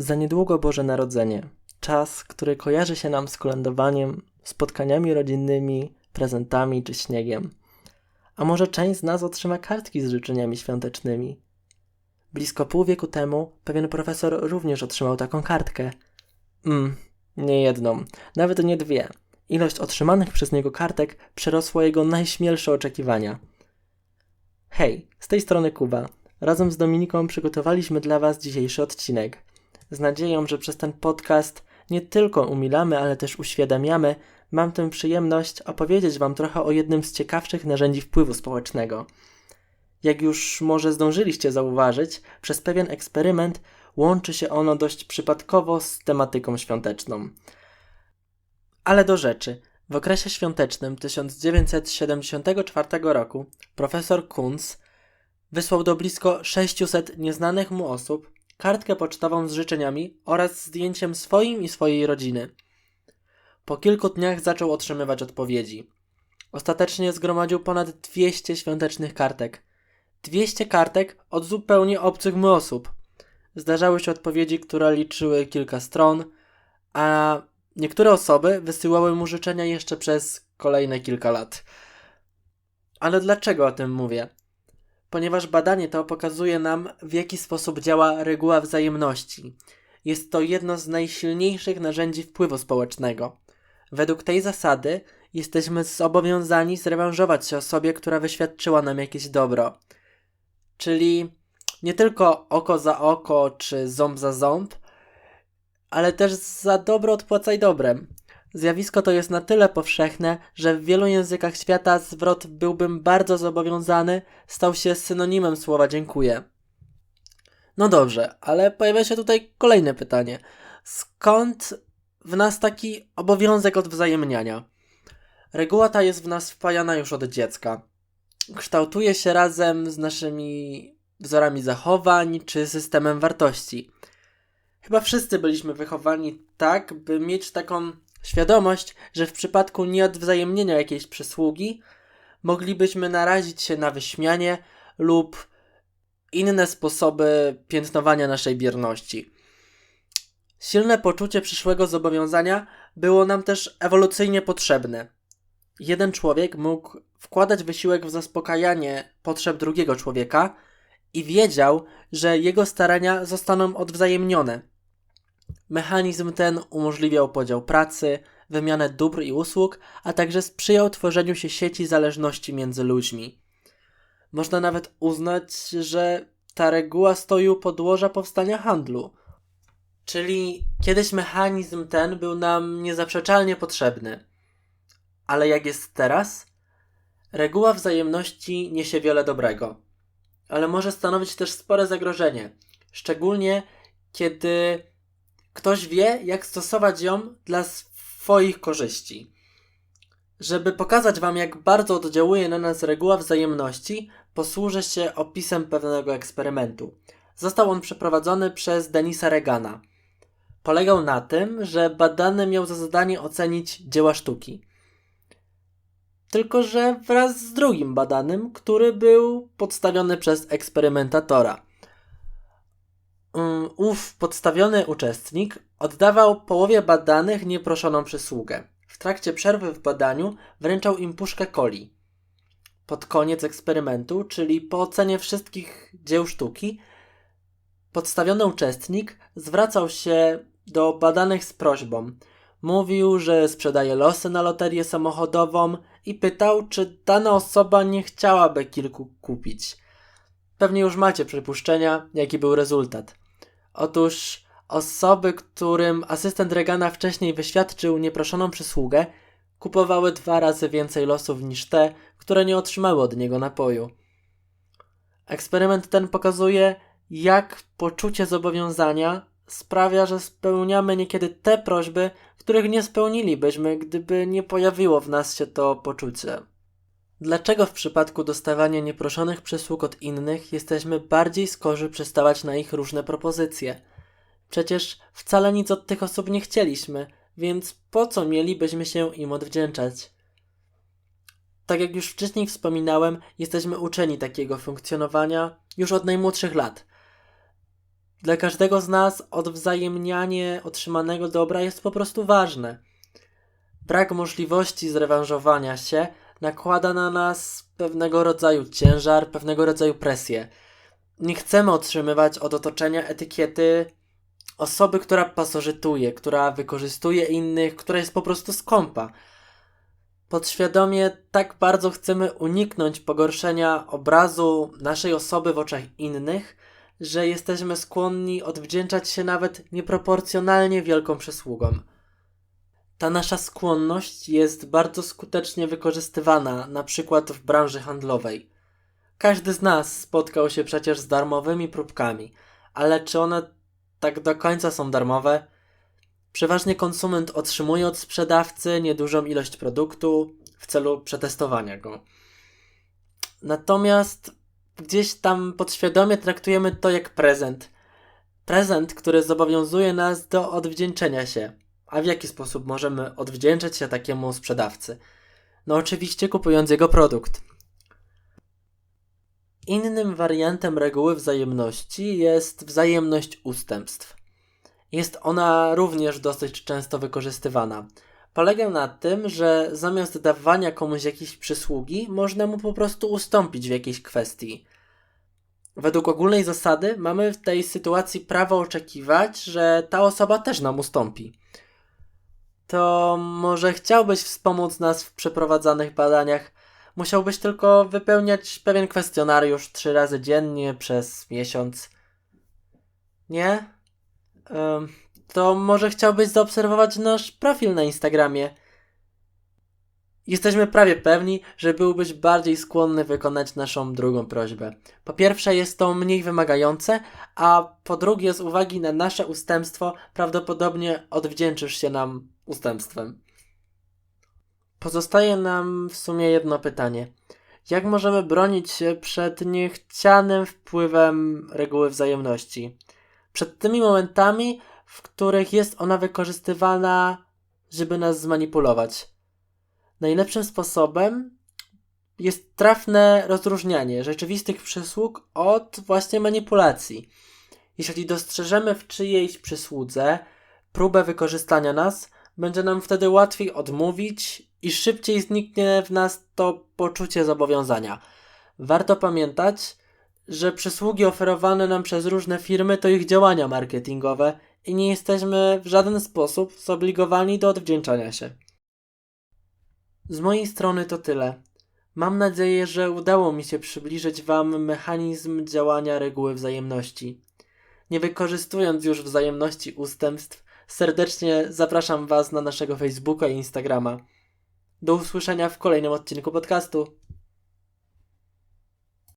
Za niedługo Boże Narodzenie. Czas, który kojarzy się nam z kolędowaniem, spotkaniami rodzinnymi, prezentami czy śniegiem. A może część z nas otrzyma kartki z życzeniami świątecznymi? Blisko pół wieku temu pewien profesor również otrzymał taką kartkę. Mm, nie jedną, nawet nie dwie. Ilość otrzymanych przez niego kartek przerosła jego najśmielsze oczekiwania. Hej, z tej strony Kuba. Razem z Dominiką przygotowaliśmy dla Was dzisiejszy odcinek. Z nadzieją, że przez ten podcast nie tylko umilamy, ale też uświadamiamy, mam tę przyjemność opowiedzieć Wam trochę o jednym z ciekawszych narzędzi wpływu społecznego. Jak już może zdążyliście zauważyć, przez pewien eksperyment łączy się ono dość przypadkowo z tematyką świąteczną. Ale do rzeczy. W okresie świątecznym 1974 roku profesor Kunz wysłał do blisko 600 nieznanych mu osób kartkę pocztową z życzeniami oraz zdjęciem swoim i swojej rodziny. Po kilku dniach zaczął otrzymywać odpowiedzi. Ostatecznie zgromadził ponad 200 świątecznych kartek. 200 kartek od zupełnie obcych mu osób. Zdarzały się odpowiedzi, które liczyły kilka stron, a niektóre osoby wysyłały mu życzenia jeszcze przez kolejne kilka lat. Ale dlaczego o tym mówię? Ponieważ badanie to pokazuje nam, w jaki sposób działa reguła wzajemności. Jest to jedno z najsilniejszych narzędzi wpływu społecznego. Według tej zasady jesteśmy zobowiązani zrewanżować się osobie, która wyświadczyła nam jakieś dobro. Czyli nie tylko oko za oko czy ząb za ząb, ale też za dobro odpłacaj dobrem. Zjawisko to jest na tyle powszechne, że w wielu językach świata zwrot byłbym bardzo zobowiązany stał się synonimem słowa dziękuję. No dobrze, ale pojawia się tutaj kolejne pytanie. Skąd w nas taki obowiązek odwzajemniania? Reguła ta jest w nas wpajana już od dziecka. Kształtuje się razem z naszymi wzorami zachowań czy systemem wartości. Chyba wszyscy byliśmy wychowani tak, by mieć taką świadomość, że w przypadku nieodwzajemnienia jakiejś przysługi moglibyśmy narazić się na wyśmianie lub inne sposoby piętnowania naszej bierności. Silne poczucie przyszłego zobowiązania było nam też ewolucyjnie potrzebne. Jeden człowiek mógł wkładać wysiłek w zaspokajanie potrzeb drugiego człowieka i wiedział, że jego starania zostaną odwzajemnione. Mechanizm ten umożliwiał podział pracy, wymianę dóbr i usług, a także sprzyjał tworzeniu się sieci zależności między ludźmi. Można nawet uznać, że ta reguła stoi u podłoża powstania handlu. Czyli kiedyś mechanizm ten był nam niezaprzeczalnie potrzebny. Ale jak jest teraz? Reguła wzajemności niesie wiele dobrego, ale może stanowić też spore zagrożenie, szczególnie kiedy ktoś wie, jak stosować ją dla swoich korzyści. Żeby pokazać Wam, jak bardzo oddziałuje na nas reguła wzajemności, posłużę się opisem pewnego eksperymentu. Został on przeprowadzony przez Denisa Regana. Polegał na tym, że badany miał za zadanie ocenić dzieła sztuki. Tylko, że wraz z drugim badanym, który był podstawiony przez eksperymentatora. Um, ów podstawiony uczestnik oddawał połowie badanych nieproszoną przysługę. W trakcie przerwy w badaniu wręczał im puszkę coli. Pod koniec eksperymentu, czyli po ocenie wszystkich dzieł sztuki, podstawiony uczestnik zwracał się do badanych z prośbą. Mówił, że sprzedaje losy na loterię samochodową i pytał, czy dana osoba nie chciałaby kilku kupić. Pewnie już macie przypuszczenia, jaki był rezultat. Otóż osoby, którym asystent Regana wcześniej wyświadczył nieproszoną przysługę, kupowały dwa razy więcej losów niż te, które nie otrzymały od niego napoju. Eksperyment ten pokazuje, jak poczucie zobowiązania sprawia, że spełniamy niekiedy te prośby, których nie spełnilibyśmy, gdyby nie pojawiło w nas się to poczucie. Dlaczego w przypadku dostawania nieproszonych przysług od innych jesteśmy bardziej skorzy przystawać na ich różne propozycje? Przecież wcale nic od tych osób nie chcieliśmy, więc po co mielibyśmy się im odwdzięczać? Tak jak już wcześniej wspominałem, jesteśmy uczeni takiego funkcjonowania już od najmłodszych lat. Dla każdego z nas odwzajemnianie otrzymanego dobra jest po prostu ważne. Brak możliwości zrewanżowania się nakłada na nas pewnego rodzaju ciężar, pewnego rodzaju presję. Nie chcemy otrzymywać od otoczenia etykiety osoby, która pasożytuje, która wykorzystuje innych, która jest po prostu skąpa. Podświadomie tak bardzo chcemy uniknąć pogorszenia obrazu naszej osoby w oczach innych, że jesteśmy skłonni odwdzięczać się nawet nieproporcjonalnie wielką przysługą. Ta nasza skłonność jest bardzo skutecznie wykorzystywana, na przykład w branży handlowej. Każdy z nas spotkał się przecież z darmowymi próbkami, ale czy one tak do końca są darmowe? Przeważnie konsument otrzymuje od sprzedawcy niedużą ilość produktu w celu przetestowania go. Natomiast gdzieś tam podświadomie traktujemy to jak prezent. Prezent, który zobowiązuje nas do odwdzięczenia się. A w jaki sposób możemy odwdzięczyć się takiemu sprzedawcy? No oczywiście kupując jego produkt. Innym wariantem reguły wzajemności jest wzajemność ustępstw. Jest ona również dosyć często wykorzystywana. Polega na tym, że zamiast dawania komuś jakiejś przysługi, można mu po prostu ustąpić w jakiejś kwestii. Według ogólnej zasady mamy w tej sytuacji prawo oczekiwać, że ta osoba też nam ustąpi. To może chciałbyś wspomóc nas w przeprowadzanych badaniach? Musiałbyś tylko wypełniać pewien kwestionariusz trzy razy dziennie przez miesiąc. Nie? Ym, to może chciałbyś zaobserwować nasz profil na Instagramie. Jesteśmy prawie pewni, że byłbyś bardziej skłonny wykonać naszą drugą prośbę. Po pierwsze, jest to mniej wymagające, a po drugie, z uwagi na nasze ustępstwo, prawdopodobnie odwdzięczysz się nam ustępstwem. Pozostaje nam w sumie jedno pytanie. Jak możemy bronić się przed niechcianym wpływem reguły wzajemności? Przed tymi momentami, w których jest ona wykorzystywana, żeby nas zmanipulować. Najlepszym sposobem jest trafne rozróżnianie rzeczywistych przysług od właśnie manipulacji. Jeśli dostrzeżemy w czyjejś przysłudze próbę wykorzystania nas, będzie nam wtedy łatwiej odmówić i szybciej zniknie w nas to poczucie zobowiązania. Warto pamiętać, że przysługi oferowane nam przez różne firmy to ich działania marketingowe i nie jesteśmy w żaden sposób zobligowani do odwdzięczania się. Z mojej strony to tyle. Mam nadzieję, że udało mi się przybliżyć Wam mechanizm działania reguły wzajemności. Nie wykorzystując już wzajemności ustępstw, serdecznie zapraszam Was na naszego Facebooka i Instagrama. Do usłyszenia w kolejnym odcinku podcastu.